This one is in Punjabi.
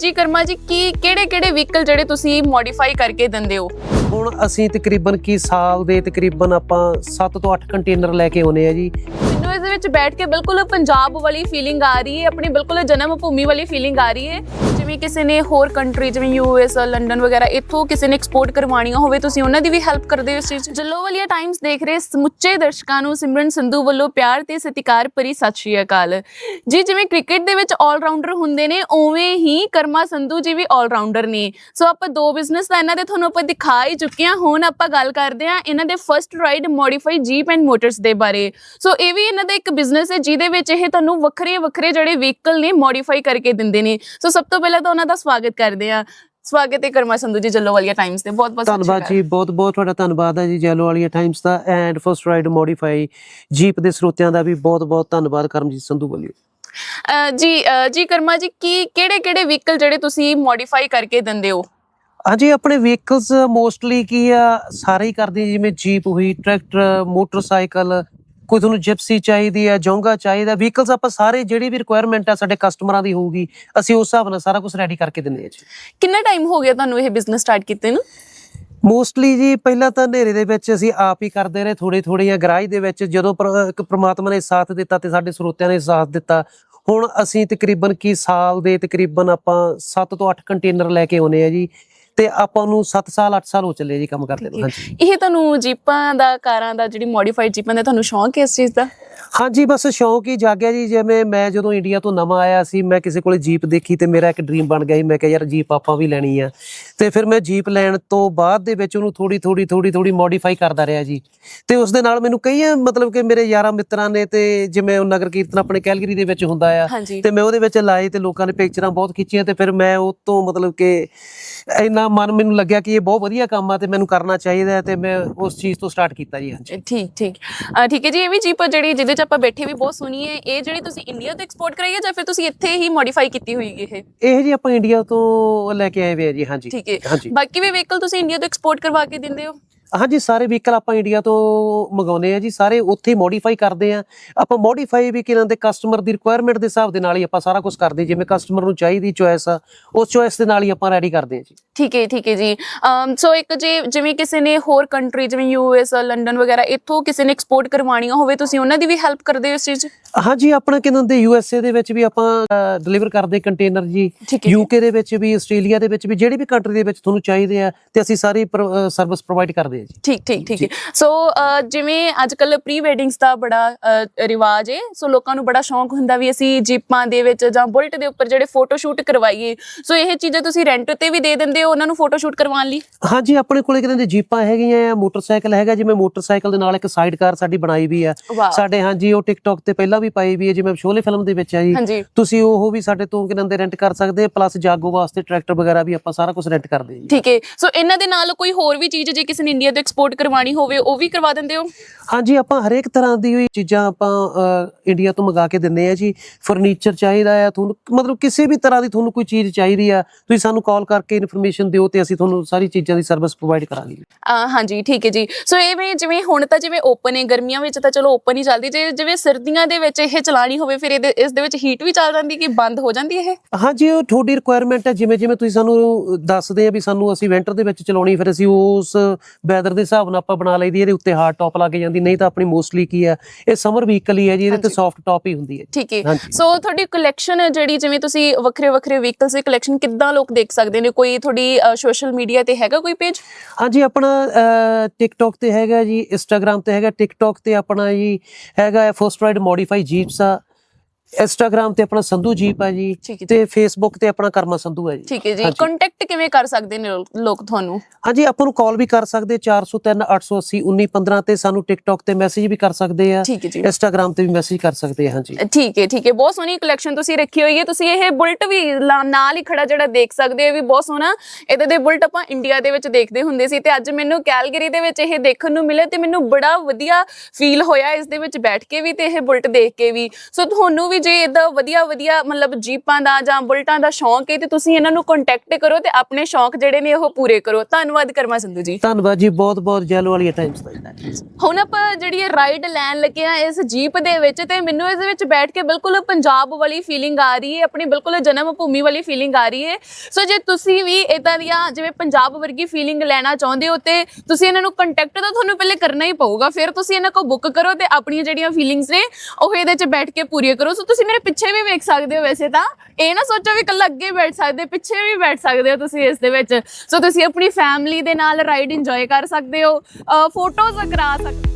ਜੀ ਕਰਮਾ ਜੀ, ਕੀ, ਕਿਹੜੇ ਕਿਹੜੇ ਵਹੀਕਲ ਜਿਹੜੇ ਤੁਸੀਂ ਮੋਡੀਫਾਈ ਕਰਕੇ ਦਿੰਦੇ ਹੋ? ਹੁਣ ਅਸੀਂ ਤਕਰੀਬਨ ਕੀ ਸਾਲ ਦੇ ਤਕਰੀਬਨ ਆਪਾਂ 7 ਤੋਂ 8 ਕੰਟੇਨਰ ਲੈ ਕੇ ਆਉਨੇ ਆ ਜੀ। ਮੈਨੂੰ ਇਸ ਦੇ ਵਿੱਚ ਬੈਠ ਕੇ ਬਿਲਕੁਲ ਪੰਜਾਬ ਵਾਲੀ ਫੀਲਿੰਗ ਆ ਰਹੀ ਹੈ, ਆਪਣੀ ਬਿਲਕੁਲ ਜਨਮ ਭੂਮੀ ਵਾਲੀ ਫੀਲਿੰਗ ਆ ਰਹੀ ਹੈ। ਜਿਵੇਂ ਕਿਸੇ ਨੇ ਹੋਰ ਕੰਟਰੀ ਜਿਵੇਂ ਯੂਐਸ ਲੰਡਨ ਵਗੈਰਾ, ਇੱਥੋਂ ਕਿਸੇ ਨੇ ਐਕਸਪੋਰਟ ਕਰਵਾਉਣੀਆਂ ਹੋਵੇ, ਤੁਸੀਂ ਉਹਨਾਂ ਦੀ ਵੀ ਹੈਲਪ ਕਰਦੇ ਹੋ ਇਸ ਚੀਜ਼ ਜੱਲੋਵਾਲੀਆ ਟਾਈਮਸ ਦੇਖ ਰਹੇ ਸਮੁੱਚੇ ਦਰਸ਼ਕਾਂ ਨੂੰ ਸਿਮਰਨ ਸੰਧੂ ਵੱਲੋਂ ਪਿਆਰ ਤੇ ਸਤਿਕਾਰ ਭਰੀ ਸਤਿ ਸ਼੍ਰੀ ਅਕਾਲ। ਜੀ, ਜਿਵੇਂ ਕ੍ਰਿਕਟ ਦੇ ਵਿੱਚ ਆਲਰਾਊਂਡਰ ਹੁੰਦੇ ਨੇ, ਉਵੇਂ ਹੀ ਕਰਮਾ ਸੰਧੂ ਜੀ ਵੀ ਆਲਰਾਊਂਡਰ ਨੇ। ਸੋ ਆਪਾਂ ਦੋ ਬਿਜ਼ਨਸ ਤਾਂ ਇਹਨਾਂ ਦੇ ਤੁਹਾਨੂੰ ਆਪਾਂ ਦਿਖਾ ਹੀ ਚੁੱਕੇ ਹਾਂ। ਹੁਣ ਆਪਾਂ ਗੱਲ ਕਰਦੇ ਹਾਂ ਇਹਨਾਂ ਦੇ first ride modify jeep and motors ਦੇ ਬਾਰੇ। ਸੋ ਇਹ ਵੀ ਇਹਨਾਂ ਦਾ ਇੱਕ ਬਿਜ਼ਨਸ ਹੈ ਜਿਹਦੇ ਵਿੱਚ ਇਹ ਤੁਹਾਨੂੰ ਵੱਖਰੇ ਵੱਖਰੇ ਜਿਹੜੇ ਵਹੀਕਲ ਨੇ ਮੋਡੀਫਾਈ ਕਰਕੇ ਦਿੰਦੇ ਨੇ। ਸੋ ਸਭ ਤੋਂ ਪਹਿਲਾਂ ਤਾਂ ਉਹਨਾਂ ਦਾ ਸਵਾਗਤ ਕਰਦੇ ਹਾਂ। ਸਵਾਗਤ ਹੈ ਕਰਮਾ ਸੰਧੂ ਜੀ ਜੱਲੋਵਾਲੀਆ ਟਾਈਮਸ ਤੇ। ਬਹੁਤ ਬਹੁਤ ਧੰਨਵਾਦ। ਜੀ ਬਹੁਤ ਬਹੁਤ ਤੁਹਾਡਾ ਧੰਨਵਾਦ ਹੈ ਜੀ ਜੈਲੋ Walia Times the and first ride modify jeep ਦੇ ਸਰੋਤਿਆਂ ਦਾ ਵੀ ਬਹੁਤ ਬਹੁਤ ਧੰਨਵਾਦ ਕਰਮਜੀਤ ਸੰਧੂ ਵੱਲੋਂ। ਅ, ਜੀ ਜੀ ਕਰਮਾ ਜੀ ਕੀ ਕਿਹੜੇ ਕਿਹੜੇ ਵਹੀਕਲ ਜਿਹੜੇ ਤੁਸੀਂ ਮੋਡੀਫਾਈ ਕਰਕੇ ਦਿੰਦੇ ਹੋ? ਹਾਂਜੀ ਆਪਣੇ ਵਹੀਕਲਸ ਮੋਸਟਲੀ ਕੀ ਆ ਸਾਰੇ ਹੀ ਕਰਦੇ ਆ, ਜਿਵੇਂ ਜੀਪ ਹੋਈ ਟਰੈਕਟਰ ਮੋਟਰਸਾਈਕਲ ਕੋਈ ਤੁਹਾਨੂੰ ਜਿਪਸੀ ਚਾਹੀਦੀ ਆ ਜੋਂਗਾ ਚਾਹੀਦਾ ਵਹੀਕਲਸ ਆਪਾਂ ਸਾਰੇ ਜਿਹੜੀ ਵੀ ਰਿਕੁਆਇਰਮੈਂਟ ਆ ਸਾਡੇ ਕਸਟਮਰਾਂ ਦੀ ਹੋਊਗੀ ਅਸੀਂ ਉਸ ਹਿਸਾਬ ਨਾਲ ਸਾਰਾ ਕੁਝ ਰੈਡੀ ਕਰਕੇ ਦਿੰਦੇ ਆ ਜੀ। ਕਿੰਨਾ ਟਾਈਮ ਹੋ ਗਿਆ ਤੁਹਾਨੂੰ ਇਹ ਬਿਜ਼ਨਸ ਸਟਾਰਟ ਕੀਤੇ ਨੂੰ? ਮੋਸਟਲੀ ਜੀ ਪਹਿਲਾਂ ਤਾਂ ਹਨੇਰੇ ਦੇ ਵਿੱਚ ਅਸੀਂ ਆਪ ਹੀ ਕਰਦੇ ਰਹੇ ਥੋੜੀ ਥੋੜੀਆਂ ਗਰਾਜ ਦੇ ਵਿੱਚ ਜਦੋਂ ਇੱਕ ਪ੍ਰਮਾਤਮਾ ਨੇ ਸਾਥ ਦਿੱਤਾ ਤੇ ਸਾਡੇ ਸਰੋਤਿਆਂ ਨੇ ਸਾਥ ਦਿੱਤਾ ਹੁਣ ਅਸੀਂ ਤਕਰੀਬਨ ਕੀ ਸਾਲ ਦੇ ਤਕਰੀਬਨ ਆਪਾਂ 7 ਤੋਂ 8 ਕੰਟੇਨਰ ਲੈ ਕੇ ਆਉਨੇ ਆ ਜੀ। ਤੇ ਆਪਾਂ ਨੂੰ 7 ਸਾਲ 8 ਸਾਲ ਹੋ ਚੱਲੇ ਜੀ ਕੰਮ ਕਰਦੇ ਨੂੰ। ਹਾਂਜੀ। ਇਹ ਤੁਹਾਨੂੰ ਜੀਪਾਂ ਦਾ ਕਾਰਾਂ ਦਾ ਜਿਹੜੀ ਮੋਡੀਫਾਈਡ ਜੀਪਾਂ ਦਾ ਤੁਹਾਨੂੰ ਸ਼ੌਂਕ ਹੈ ਇਸ ਚੀਜ਼ ਦਾ? ਹਾਂਜੀ ਬਸ ਸ਼ੌਂਕ ਹੀ ਜਾਗਿਆ ਜੀ। ਜਿਵੇਂ ਮੈਂ ਜਦੋਂ ਇੰਡੀਆ ਤੋਂ ਨਵਾਂ ਆਇਆ ਸੀ ਮੈਂ ਕਿਸੇ ਕੋਲੇ ਜੀਪ ਦੇਖੀ ਤੇ ਮੇਰਾ ਇੱਕ ਡ੍ਰੀਮ ਬਣ ਗਿਆ ਸੀ। ਮੈਂ ਕਿਹਾ ਯਾਰ ਜੀਪ ਆਪਾਂ ਵੀ ਲੈਣੀ ਆ। ਤੇ ਫਿਰ ਮੈਂ ਜੀਪ ਲੈਣ ਤੋਂ ਬਾਅਦ ਦੇ ਵਿੱਚ ਉਹਨੂੰ ਥੋੜੀ ਥੋੜੀ ਥੋੜੀ ਥੋੜੀ ਮੋਡੀਫਾਈ ਕਰਦਾ ਰਿਹਾ ਜੀ। ਤੇ ਉਸ ਦੇ ਨਾਲ ਮੈਨੂੰ ਕਈ ਮਤਲਬ ਕਿ ਮੇਰੇ ਯਾਰਾਂ ਮਿੱਤਰਾਂ ਨੇ ਤੇ ਜਿਵੇਂ ਉਹ ਨਗਰ ਕੀਰਤਨ ਆਪਣੇ ਕੈਲਗਰੀ ਦੇ ਵਿੱਚ ਹੁੰਦਾ ਆ ਤੇ ਮੈਂ ਉਹਦੇ ਵਿੱਚ ਲਾਏ ਤੇ ਲੋਕਾਂ ਨੇ ਪਿਕਚਰਾਂ ਬਹੁਤ ਖਿੱਚੀਆਂ ਤੇ ਫਿਰ ਮੈਂ ਉਹ ਤੋਂ ਮਤਲਬ ਕਿ ਇੰਨਾ ਮਨ ਮੈਨੂੰ ਲੱਗਿਆ ਕਿ ਇਹ ਬਹੁਤ ਵਧੀਆ ਕੰਮ ਆ ਤੇ ਮੈਨੂੰ ਕਰਨਾ ਚਾਹੀਦਾ ਤੇ ਮੈਂ ਉਸ ਚੀਜ਼ ਤੋਂ ਸਟਾਰਟ ਕੀਤਾ ਜੀ ਹਾਂਜੀ। ਠੀਕ ਠੀਕ। ਠੀਕ ਹੈ ਜੀ ਇਹ ਵੀ ਜੀਪ ਜਿਹੜੀ ਜਿਹਦੇ ਚ ਆਪਾਂ ਬੈਠੇ ਵੀ ਬਹੁਤ ਸੋਹਣੀ ਹੈ। ਇਹ ਜਿਹੜੀ ਤੁਸੀਂ ਇੰਡੀਆ ਤੋਂ ਐਕਸਪੋਰਟ ਕਰਾਈ ਹੈ ਜਾਂ ਫਿਰ ਤੁਸੀਂ ਇੱਥੇ ਹੀ ਮੋਡੀਫਾਈ ਕੀਤੀ ਹੋਈ ਹੈ ਇਹ? ਇਹ ਜੀ ਆਪਾਂ ਇੰਡੀਆ ਤੋਂ ਲੈ ਕੇ ਆਏ ਵੇ ਆ ਜੀ ਹਾਂਜੀ। ਠੀਕ ਹੈ। ਬਾਕੀ ਵੀ ਵਹੀਕਲ ਤੁਸੀਂ ਇੰਡੀਆ ਤੋਂ ਐਕਸਪੋਰਟ ਕਰਵਾ ਕੇ ਦਿੰਦੇ ਹੋ? ਹਾਂਜੀ ਸਾਰੇ ਵਹੀਕਲ ਆਪਾਂ ਇੰਡੀਆ ਤੋਂ ਮੰਗਾਉਨੇ ਆ ਜੀ ਸਾਰੇ ਉੱਥੇ ਮੋਡੀਫਾਈ ਕਰਦੇ ਆ ਆਪਾਂ ਮੋਡੀਫਾਈ ਵੀ ਕਿਨਾਂ ਦੇ ਕਸਟਮਰ ਦੀ ਰਿਕੁਆਇਰਮੈਂਟ ਦੇ ਹਿਸਾਬ ਦੇ ਨਾਲ ਹੀ ਆਪਾਂ ਸਾਰਾ ਕੁਝ ਕਰਦੇ ਜਿਵੇਂ ਕਸਟਮਰ ਨੂੰ ਚਾਹੀਦੀ ਚੋਇਸ ਆ ਉਸ ਚੋਇਸ ਦੇ ਨਾਲ ਹੀ ਆਪਾਂ ਰੈਡੀ ਕਰਦੇ ਆ ਜੀ। ਠੀਕ ਹੈ ਠੀਕ ਹੈ ਜੀ। ਸੋ ਇੱਕ ਜੇ ਜਿਵੇਂ ਕਿਸੇ ਨੇ ਹੋਰ ਕੰਟਰੀ ਜਿਵੇਂ ਯੂਐਸ ਲੰਡਨ ਵਗੈਰਾ ਇੱਥੋਂ ਕਿਸੇ ਨੇ ਐਕਸਪੋਰਟ ਕਰਵਾਉਣੀਆਂ ਹੋਵੇ ਤੁਸੀਂ ਉਹਨਾਂ ਦੀ ਵੀ ਹੈਲਪ ਕਰਦੇ ਹੋ ਇਸ ਚੀਜ਼? ਹਾਂਜੀ ਆਪਣਾ ਕਿਨਾਂ ਦੇ ਯੂ ਐਸ ਏ ਦੇ ਵਿੱਚ ਵੀ ਆਪਾਂ ਡਿਲੀਵਰ ਕਰਦੇ ਕੰਟੇਨਰ ਜੀ। ਯੂਕੇ ਦੇ ਵਿੱਚ ਵੀ ਆਸਟ੍ਰੇਲੀਆ ਦੇ ਵਿੱਚ ਵੀ ਜਿਹੜੀ ਵੀ ਕੰਟਰੀ ਦੇ ਵਿੱਚ ਤੁਹਾਨੂੰ ਚਾਹੀਦੇ ਆ ਤੇ ਅਸੀਂ ਸਾਰੀ ਸਰਵਿਸ ਪ੍ਰੋਵਾਈਡ ਕਰਦੇ ਆ ਜੀ। ਠੀਕ ਠੀਕ ਠੀਕ ਹੈ। ਸੋ ਜਿਵੇਂ ਅੱਜ ਕੱਲ ਪ੍ਰੀ ਵੈਡਿੰਗਸ ਦਾ ਬੜਾ ਰਿਵਾਜ ਹੈ ਸੋ ਲੋਕਾਂ ਨੂੰ ਬੜਾ ਸ਼ੌਂਕ ਹੁੰਦਾ ਵੀ ਅਸੀਂ ਜੀਪਾਂ ਦੇ ਵਿੱਚ ਜਾਂ ਬੁਲਟ ਦੇ ਉੱਪਰ ਜਿਹੜੇ ਫੋਟੋ ਸ਼ੂਟ ਕਰਵਾਈਏ। ਸੋ ਇਹ ਚੀਜ਼ਾਂ ਤੁਸੀਂ ਰੈਂਟ ਤੇ ਵੀ ਦੇ ਦਿੰਦੇ ਹੋ ਉਹਨਾਂ ਨੂੰ ਫੋਟੋ ਸ਼ੂਟ ਕਰਵਾਉਣ ਲਈ? ਹਾਂਜੀ ਆਪਣੇ ਕੋਲੇ ਕਿਤੇ ਦੇ ਜੀਪਾਂ ਹੈਗੀਆਂ ਆ ਮੋਟਰਸਾਈਕਲ ਹੈਗਾ ਜਿਵੇਂ ਮੋਟਰਸਾਈਕਲ ਦੇ ਨਾਲ ਇੱਕ ਸਾਈਡ ਕਾਰ ਸਾਡੀ ਬਣਾਈ ਵੀ ਆ। ਸਾਡੇ ਹਾਂਜੀ ਉਹ ਟਿਕਟੌਕ ਤੇ ਪਹਿਲਾਂ ਵੀ ਪਾਈ ਵੀ ਹੈ ਜਿਵੇਂ ਸ਼ੋਲੇ ਫਿਲਮ ਦੇ ਵਿੱਚ ਆ ਜੀ। ਤੁਸੀਂ ਉਹ ਵੀ ਸਾਡੇ ਤੋਂ ਕਿਨਾਂ ਦੇ ਰੈਂਟ ਕਰ ਸਕਦੇ ਪਲੱਸ ਜਾਗੋ ਵਾਸਤੇ ਟਰੈਕਟਰ ਵਗੈਰਾ ਵੀ ਆਪਾਂ ਸਾਰਾ ਕੁਝ ਰੈਂਟ ਕਰਦੇ ਹਾਂ ਜੀ। ਠੀਕ ਹੈ। ਸੋ ਇਹਨਾਂ ਦੇ ਨਾਲ ਕੋਈ ਹੋਰ ਵੀ ਚੀਜ਼ ਜੇ ਕਿਸੇ ਨੇ ਇੰਡੀਆ ਤੋਂ ਐਕਸਪੋਰਟ ਕਰਵਾਉਣੀ ਹੋਵੇ ਉਹ ਵੀ ਕਰਵਾ ਦਿੰਦੇ ਹੋ? ਹਾਂਜੀ ਆਪਾਂ ਹਰੇਕ ਤਰ੍ਹਾਂ ਦੀ ਹੋਈ ਚੀਜ਼ਾਂ ਆਪਾਂ ਇੰਡੀਆ ਤੋਂ ਮੰਗਾ ਕੇ ਦਿੰਦੇ ਆ ਜੀ। ਫਰਨੀਚਰ ਚਾਹੀਦਾ ਆ ਤੁਹਾਨੂੰ ਮਤਲਬ ਕਿਸੇ ਵੀ ਤਰ੍ਹਾਂ ਦੀ ਤੁਹਾਨੂੰ ਕੋਈ ਚੀਜ਼ ਚਾਹੀਦੀ ਆ ਤੁਸੀਂ ਸਾਨੂੰ ਕਾਲ ਕਰਕੇ ਇਨਫੋਰਮੇਸ਼ਨ ਦਿਓ ਤੇ ਅਸੀਂ ਤੁਹਾਨੂੰ ਸਾਰੀ ਚੀਜ਼ਾਂ ਦੀ ਸਰਵਿਸ ਪ੍ਰੋਵਾਈਡ ਕਰਾਂਗੇ। ਹਾਂਜੀ ਠੀਕ ਹੈ ਜੀ। ਸੋ ਐਵੇਂ ਜਿਵੇਂ ਹੁਣ ਤਾਂ ਜਿਵੇਂ ਓਪਨ ਹੈ ਗਰਮੀਆਂ ਵਿੱਚ ਤਾਂ ਚਲੋ ਓਪਨ ਹੀ ਚੱਲਦੀ ਜੇ ਜਿਵੇਂ ਸਰਦੀਆਂ ਦੇ ਵਿੱਚ ਇਹ ਚਲਾਣੀ ਹੋਵੇ ਫਿਰ ਇਹਦੇ ਇਸ ਦੇ ਵਿੱਚ ਹੀਟ ਵੀ ਚੱਲ ਜਾਂਦੀ ਕਿ ਬੰਦ ਹੋ ਜਾਂਦੀ ਇਹ? ਹਾਂਜੀ ਉਹ ਤੁਹਾਡੀ ਰਿਕੁਆਇਰਮੈਂਟ ਹੈ ਜਿਵੇਂ ਜਿਵੇਂ ਤੁਸੀਂ ਸਾਨੂੰ ਦੱਸਦੇ ਆ ਵੀ ਸਾਨੂੰ ਅਸੀਂ ਵਿੰਟਰ ਦੇ ਵਿੱਚ ਚਲਾਉਣੀ ਫਿਰ ਅਸੀਂ ਉਸ ਵੈਦਰ ਦੇ ਹਿਸਾਬ ਨਾਲ ਆਪਾਂ ਬਣਾ ਲਈਦੀ ਇਹਦੇ ਉੱਤੇ ਹਾਰਡ ਟੌਪ ਲੱਗ ਜਾਂਦੀ ਨਹੀਂ ਤਾਂ ਆਪਣੀ ਮੋਸਟਲੀ ਕੀ ਆ ਇਹ ਸਮਰ ਵਹੀਕਲ ਹੀ ਹੈ ਜੀ ਇਹਦੇ ਤੇ। ਸੌਫਟ ਟੌਪ ਹੀ ਹੁੰਦੀ ਹੈ ਠੀਕ ਹੈ। ਸੋ ਤੁਹਾਡੀ ਕਲੈਕਸ਼ਨ ਜਿਹੜੀ ਜਿਵੇਂ ਤੁਸੀਂ ਵੱਖਰੇ ਵੱਖਰੇ ਵਹੀਕਲਸ ਦੀ ਕਲੈਕਸ਼ਨ ਕਿੱਦਾਂ ਲੋਕ ਦੇਖ ਸਕਦੇ ਨੇ? ਕੋਈ ਤੁਹਾਡੀ ਸੋਸ਼ਲ ਮੀਡੀਆ ਤੇ ਹੈਗਾ ਕੋਈ ਪੇਜ ਹਾਂਜੀ ਆਪਣਾ ਟਿਕਟੌਕ ਤੇ ਹੈਗਾ ਜੀ ਇੰਸਟਾਗ੍ਰam ਤੇ ਹੈਗਾ ਟਿਕਟੌਕ ਤੇ ਆਪਣਾ ਜੀ ਹੈਗਾ ਫਸਟ ਰਾਈਡ ਮੋਡੀਫਾਈ ਜੀਪਸ ਆ ਇੰਸਟਾਗ੍ਰam ਤੇ ਆਪਣਾ ਸੰਧੂ ਜੀਪ ਆ ਜੀ ਹੈ ਤੇ ਫੇਸਬੁੱਕ ਤੇ ਆਪਣਾ ਕਰਮਾ ਸੰਧੂ ਹੈ ਜੀ। ਠੀਕ ਹੈ ਜੀ। ਕੰਟੈਕਟ ਕਿਵੇਂ ਕਰ ਸਕਦੇ ਨੇ ਲੋਕ- ਤੁਹਾਨੂੰ? ਹਾਂਜੀ ਆਪਾਂ ਨੂੰ ਕਾਲ ਵੀ ਕਰ ਸਕਦੇ 403 880 1915 ਤੇ ਸਾਨੂੰ ਟਿਕਟੌਕ ਤੇ ਮੈਸੇਜ ਵੀ ਕਰ ਸਕਦੇ ਆ। ਹੈ ਇੰਸਟਾਗ੍ਰam ਤੇ ਵੀ ਮੈਸੇਜ ਕਰ ਸਕਦੇ ਆ ਹਾਂਜੀ। ਠੀਕ ਹੈ ਠੀਕ ਹੈ। ਬਹੁਤ ਸੋਹਣੀ ਕਲੈਕਸ਼ਨ ਤੁਸੀਂ ਰੱਖੀ ਹੋਈ ਹੈ। ਤੁਸੀਂ ਇਹ ਬੁਲਟ ਵੀ ਨਾਲ ਹੀ ਖੜਾ ਜਿਹੜਾ ਦੇਖ ਸਕਦੇ ਹੋ ਇਹ ਵੀ ਬਹੁਤ ਸੋਹਣਾ। ਇਹਦੇ ਦੇ ਬੁਲਟ ਆਪਾਂ ਇੰਡੀਆ ਦੇ ਵਿੱਚ ਦੇਖਦੇ ਹੁੰਦੇ ਸੀ ਤੇ ਅੱਜ ਮੈਨੂੰ ਕੈਲਗਰੀ ਦੇ ਵਿੱਚ ਇਹ ਦੇਖਣ ਨੂੰ ਮਿਲਿਆ ਤੇ ਮੈਨੂੰ ਬੜਾ ਵਧੀਆ ਫੀਲ ਹੋਇਆ ਇਸ ਦੇ ਵਿੱਚ ਬੈਠ ਕੇ ਵੀ ਤੇ ਇਹ ਬੁਲਟ ਦੇਖ ਕੇ ਵੀ। ਸੋ ਤੁਹਾਨੂੰ ਵੀ ਜੇ ਇਦਾਂ ਵਧੀਆ ਵਧੀਆ ਮਤਲਬ ਜੀਪਾਂ ਦਾ ਜਾਂ ਬੁਲਟਾਂ ਦਾ ਸ਼ੌਂਕ ਹੈ ਤੇ ਤੁਸੀਂ ਇਹਨਾਂ ਨੂੰ ਕੰਟੈਕਟ ਕਰੋ ਤੇ ਆਪਣੇ ਸ਼ੌਂਕ ਜਿਹੜੇ ਨੇ ਉਹ ਪੂਰੇ ਕਰੋ। ਧੰਨਵਾਦ ਕਰਮਾ ਸੰਧੂ ਜੀ। ਧੰਨਵਾਦ ਜੀ ਬਹੁਤ ਬਹੁਤ ਜੈਲੋ ਵਾਲੀ ਟਾਈਮਸ ਦਾ ਹੁਣ ਆਪਾਂ ਜਿਹੜੀ ਇਹ ਰਾਈਡ ਲੈਣ ਲੱਗੇ ਆ ਇਸ ਜੀਪ ਦੇ ਵਿੱਚ ਤੇ ਮੈਨੂੰ ਇਸ ਵਿੱਚ ਬੈਠ ਕੇ ਬਿਲਕੁਲ ਪੰਜਾਬ ਵਾਲੀ ਫੀਲਿੰਗ ਆ ਰਹੀ ਹੈ ਆਪਣੀ ਬਿਲਕੁਲ ਜਨਮ ਭੂਮੀ ਵਾਲੀ ਫੀਲਿੰਗ ਆ ਰਹੀ ਹੈ। ਸੋ ਜੇ ਤੁਸੀਂ ਵੀ ਇਦਾਂ ਦੀਆਂ ਜਿਵੇਂ ਪੰਜਾਬ ਵਰਗੀ ਫੀਲਿੰਗ ਲੈਣਾ ਚਾਹੁੰਦੇ ਹੋ ਤੇ ਤੁਸੀਂ ਇਹਨਾਂ ਨੂੰ ਕੰਟੈਕਟ ਤਾਂ ਤੁਹਾਨੂੰ ਪਹਿਲੇ ਕਰਨਾ ਹੀ ਪਊਗਾ ਫਿਰ ਤੁਸੀਂ ਇਹਨਾਂ ਕੋਲ ਬੁੱਕ ਕਰੋ ਤੇ ਆਪਣੀਆਂ ਜਿਹੜੀਆਂ ਫੀਲਿੰਗਸ ਨੇ ਉਹ ਇਹਦੇ 'ਚ ਬੈਠ ਕੇ ਪੂਰੀਆਂ ਕਰੋ। ਸੋ ਤੁਸੀਂ ਮੇਰੇ ਪਿੱਛੇ ਵੀ ਵੇਖ ਸਕਦੇ ਹੋ ਵੈਸੇ ਤਾਂ। ਇਹ ਨਾ ਸੋਚੋ ਵੀ ਇਕੱਲਾ ਅੱਗੇ ਬੈਠ ਸਕਦੇ, ਪਿੱਛੇ ਵੀ ਬੈਠ ਸਕਦੇ ਹੋ ਤੁਸੀਂ ਇਸ ਦੇ ਵਿੱਚ। ਸੋ ਤੁਸੀਂ ਆਪਣੀ ਫੈਮਿਲੀ ਦੇ ਨਾਲ ਰਾਈਡ ਇੰਜੋਏ ਕਰ ਸਕਦੇ ਹੋ ਫੋਟੋਜ਼ ਕਰਾ ਸਕਦੇ